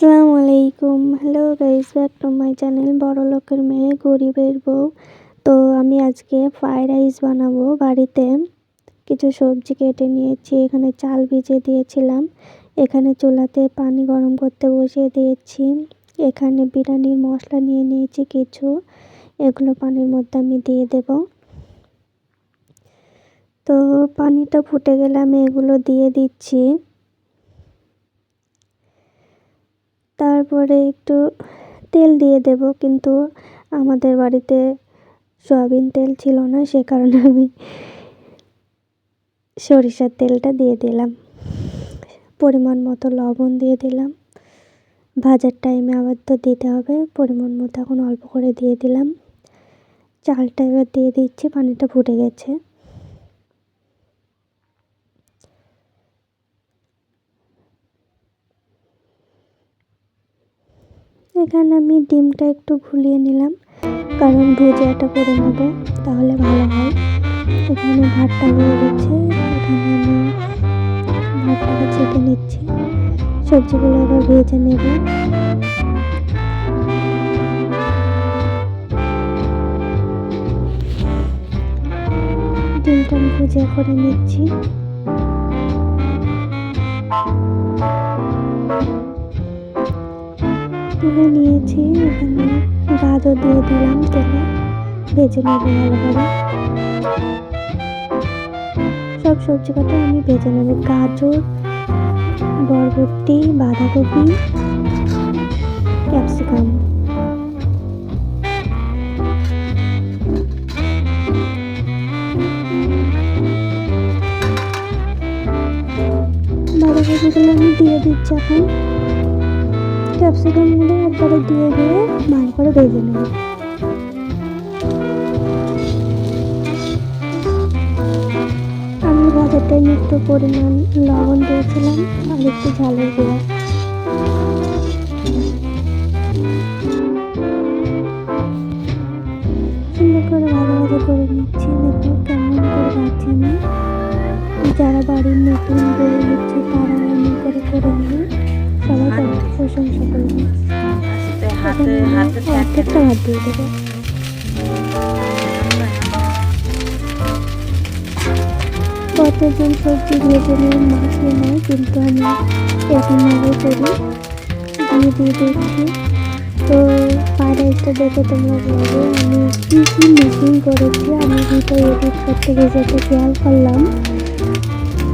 আসসালামু আলাইকুম। Hello guys back to my channel বড় লোকের মেয়ে, গরিবের বউ। তো আমি আজকে ফ্রাইড রাইস বানাবো বাড়িতে। কিছু সবজি কেটে নিয়েছি, এখানে চাল ভিজে দিয়েছিলাম। এখানে চুলাতে পানি গরম করতে বসিয়ে দিয়েছি। এখানে বিরিয়ানির মশলা নিয়ে নিয়েছি কিছু। এগুলো পানির মধ্যে আমি দিয়ে দেব। তো পানিটা ফুটে গেলে আমি এগুলো দিয়ে দিচ্ছি। তারপরে একটু তেল দিয়ে দেব, কিন্তু আমাদের বাড়িতে সয়াবিন তেল ছিল না, সে কারণে আমি সরিষার তেলটা দিয়ে দিলাম। পরিমাণ মতো লবণ দিয়ে দিলাম। ভাজার টাইমে আবার তো দিতে হবে, পরিমাণ মতো এখন অল্প করে দিয়ে দিলাম। চালটা এবার দিয়ে দিচ্ছি, পানিটা ফুটে গেছে। এখানে আমি ডিমটা একটু ভুলিয়ে নিলাম, কারণ ভুজিয়াটা করে নেব, তাহলে ভালো হয়। এখানে ভাতটা হয়ে গেছে, এখানে আমি ভাতটাকে ছেঁকে নিচ্ছি। সবজিগুলো এবার ভেজে নেব। ডিমটা ভুজিয়া করে নিচ্ছি। তুলে নিয়েছি, এখানে গাজর দিয়ে দিলাম তেলে। ভেজে নেব ভালোভাবে। সব সবজি কটা আমি ভেজে নেব। গাজর, বরবটি, বাঁধাকপি, ক্যাপসিকাম। বাঁধাকপিগুলো আমি দিয়ে দিচ্ছি এখন। ক্যাপসিকামগুলো একবারে দিয়ে দিয়ে ভালো করে ভেজে নেব। আমি ভাজার টাইমে একটু পরিমাণ লবণ দিয়েছিলাম, আর একটু ঝালের গুঁড়া সুন্দর করে করে কেমন করে ভাজছি আমি। যারা বাড়ির নতুন বই নিচ্ছে তারা এমন করে করে নিয়ে সবাই কতজন সবজি ভেজে নিয়ে নেয় কিন্তু আমি এরকমভাবে করি দিয়ে দিয়ে দেখছি তো রাইসটা দেখে তোমরা বলবে আমি কী কী মিসিং করেছি আমি ভিডিও এডিট করতে গিয়ে যেটা খেয়াল করলাম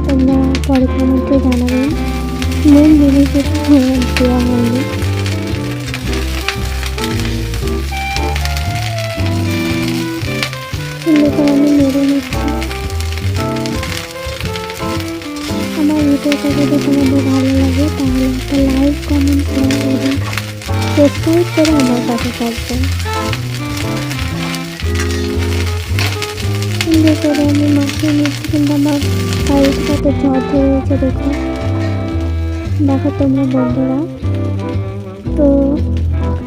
তোমরা পরে কমেন্টে জানাবেন মেন জিনিস দেওয়া হয়নি সুন্দর করে আমি মেরে নিচ্ছি আমার ভিডিওটা যদি তোমাদের ভালো লাগে তাহলে একটা লাইক কমেন্ট করে এবং সাবস্ক্রাইব করে আমার পাশে থাকবেন আমি মাখিয়ে নিচ্ছি কিন্তু আমার শাড়ির সাথে ঝড় হয়ে গেছে দেখো দেখো তোমরা বন্ধুরা। তো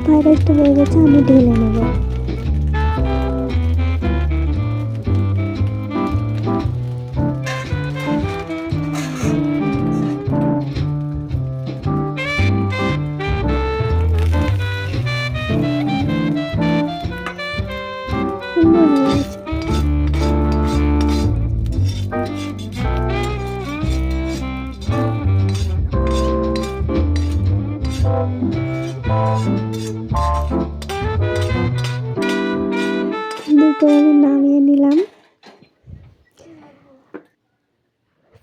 ফ্রাইড রাইসটা হয়ে গেছে আমি ঢেলে নেব। আমি নামিয়ে নিলাম।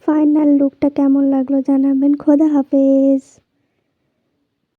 ফাইনাল লুকটা কেমন লাগল জানাবেন। খোদা হাফেজ।